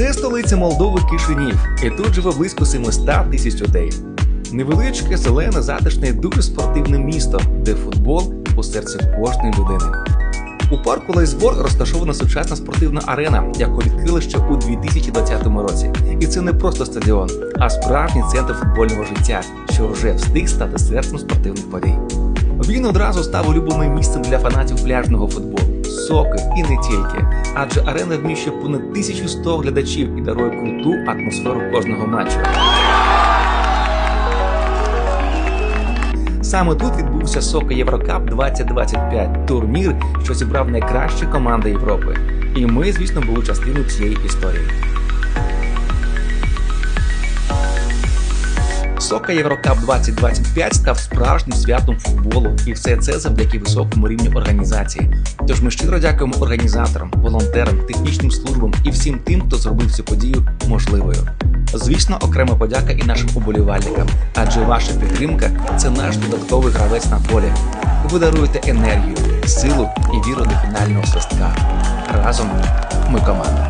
Це столиця Молдови Кишинів, і тут живе близько 700 тисяч людей. Невеличке, зелене, затишне, дуже спортивне місто, де футбол у серці кожної людини. У парку Лейсборг розташована сучасна спортивна арена, яку відкрили ще у 2020 році. І це не просто стадіон, а справжній центр футбольного життя, що вже встиг стати серцем спортивних подій. Він одразу став улюбленим місцем для фанатів пляжного футболу, сокер і не тільки, адже арена вміщує понад 1100 глядачів і дарує круту атмосферу кожного матчу. Саме тут відбувся Сока Єврокап 2025 турнір, що зібрав найкращі команди Європи. І ми, звісно, були частиною цієї історії. Сока Єврокап 2025 став справжнім святом футболу, і все це завдяки високому рівню організації. Тож ми щиро дякуємо організаторам, волонтерам, технічним службам і всім тим, хто зробив цю подію можливою. Звісно, окрема подяка і нашим уболівальникам, адже ваша підтримка це наш додатковий гравець на полі. Ви даруєте енергію, силу і віру до фінального свистка. Разом ми команда.